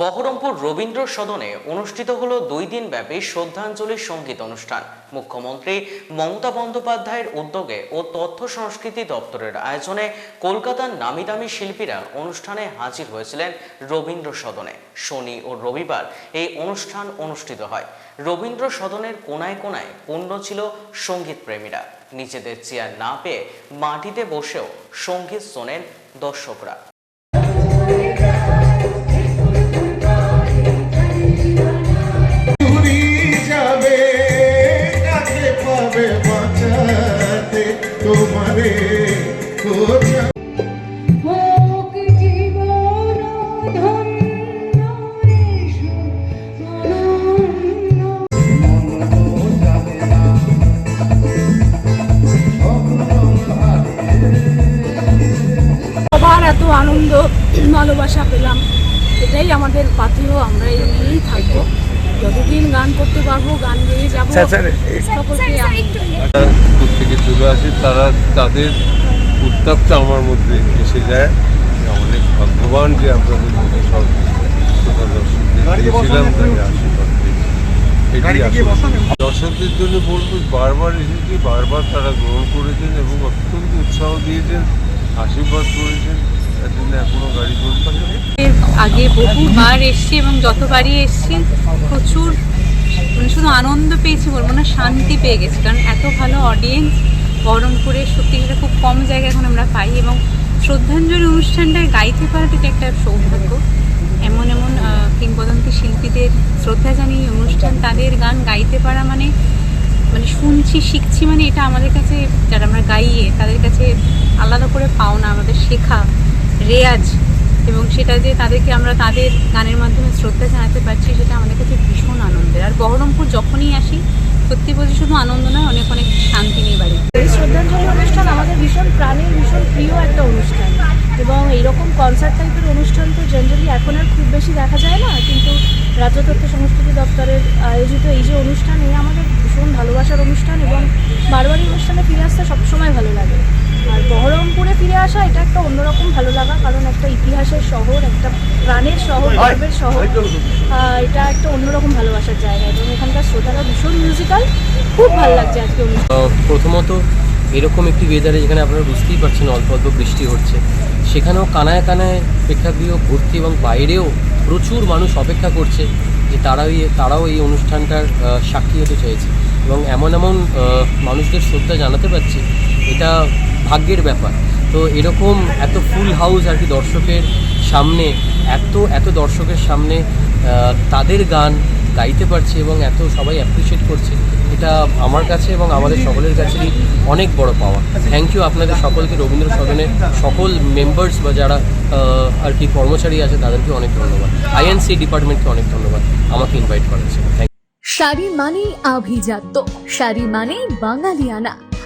বহরমপুর রবীন্দ্র সদনে অনুষ্ঠিত হলো দুই দিন ব্যাপী শ্রদ্ধাঞ্জলি সংগীত অনুষ্ঠান। মুখ্যমন্ত্রী মমতা বন্দ্যোপাধ্যায়ের উদ্যোগে ও তথ্য সংস্কৃতি দপ্তরের আয়োজনে কলকাতার নামি দামি শিল্পীরা অনুষ্ঠানে হাজির হয়েছিলেন রবীন্দ্র সদনে। শনি ও রবিবার এই অনুষ্ঠান অনুষ্ঠিত হয়। রবীন্দ্র সদনের কোনায় কোনায় পূর্ণ ছিল সংগীত প্রেমীরা। নিজেদের চেয়ার না পেয়ে মাটিতে বসেও সংগীত শোনেন দর্শকরা। তোমারে সবার এত আনন্দ ভালোবাসা পেলাম। এটাই আমাদের পাথেয় আমরা এই নিয়েই থাকব। যতদিন গান করতে পারব গান গেয়ে যাব। সকলকে থেকে চলে আসে তারা তাদের উত্তাপটা আমার মধ্যে এসে যায়। অনেক ভাগ্যবান যে আপনাদের মতো সব শ্রোতা দর্শকদের দিয়েছিলাম তাই আশীর্বাদ। দর্শকদের জন্য বলব বারবার এসেছি বারবার তারা গ্রহণ করেছেন এবং অত্যন্ত উৎসাহ দিয়েছেন আশীর্বাদ করেছেন। আগে বহুবার এসছি এবং যতবারই এসছি, প্রচুর মানে শুধু আনন্দ পেয়েছি বলব না শান্তি পেয়ে গেছি। কারণ এত ভালো অডিয়েন্স বহরমপুরে সত্যি সেটা খুব কম জায়গায় এখন আমরা পাই এবং শ্রদ্ধাঞ্জলি অনুষ্ঠানটায় গাইতে পারাটা একটা সৌভাগ্য? এমন এমন কিংবদন্তি শিল্পীদের শ্রদ্ধা জানিয়ে অনুষ্ঠান, তাদের গান গাইতে পারা মানে মানে শুনছি, শিখছি মানে এটা আমাদের কাছে, যারা আমরা গাইয়ে তাদের কাছে আলাদা করে পাওনা, আমাদের শেখা। রেয়াজ এবং সেটা যে তাদেরকে আমরা তাদের গানের মাধ্যমে শ্রদ্ধা জানাতে পারছি, সেটা আমাদের কাছে ভীষণ আনন্দের। আর বহরমপুর যখনই আসি, সত্যি বলছি শুধু আনন্দ নয়, অনেক অনেক শান্তি নিয়ে বাড়ি। এই শ্রদ্ধাঞ্জলি অনুষ্ঠান আমাদের ভীষণ প্রাণের, ভীষণ প্রিয় একটা অনুষ্ঠান। এবং এইরকম কনসার্ট টাইপের অনুষ্ঠান তো জেনারেলি এখন আর খুব বেশি দেখা যায় না, কিন্তু রাজ্য তথ্য সংস্কৃতি দপ্তরের আয়োজিত এই যে অনুষ্ঠান এই আমাদের ভীষণ ভালোবাসার অনুষ্ঠান এবং বারবারই অনুষ্ঠানে ফিরে আসতে সবসময় ভালো লাগে। আর বহরমপুরে ফিরে আসা এটা একটা অন্যরকম ভালো লাগা কারণ একটা ইতিহাসের শহর একটা প্রাণের শহর গর্বের শহর। এটা একটা অন্যরকম ভালোবাসার জায়গা এবং এখানকার শ্রোতারা ভীষণ মিউজিক্যাল খুব ভালো লাগছে আজকে প্রথমত এরকম একটি ওয়েদারে যেখানে আপনারা বুঝতেই পারছেন অল্প অল্প বৃষ্টি হচ্ছে সেখানেও কানায় কানায় প্রেক্ষাগৃহ ভর্তি এবং বাইরেও প্রচুর মানুষ অপেক্ষা করছে যে তারাও এই- তারাও এই অনুষ্ঠানটার সাক্ষী হতে চাইছে। এবং এমন এমন মানুষদের শ্রদ্ধা জানাতে পারছি এটা ভাগ্যের ব্যাপার। তো এরকম এত ফুল হাউস আর কি দর্শকের সামনে, এত এত দর্শকের সামনে তাদের গান গাইতে পারছি এবং এত সবাই অ্যাপ্রিসিয়েট করছে, এটা আমার কাছে এবং আমাদের সকলের কাছেই অনেক বড় পাওয়া। থ্যাংক ইউ আপনাদের সকলকে, রবীন্দ্র সদনের সকল মেম্বার্স বা যারা আর কি কর্মচারী আছে, তাদেরকে অনেক ধন্যবাদ। আইএনসি ডিপার্টমেন্টকে অনেক ধন্যবাদ, আমাকে ইনভাইট জন্য। শাড়ি মানেই আভিজাত্য, শাড়ি মানেই বাঙালিয়ানা।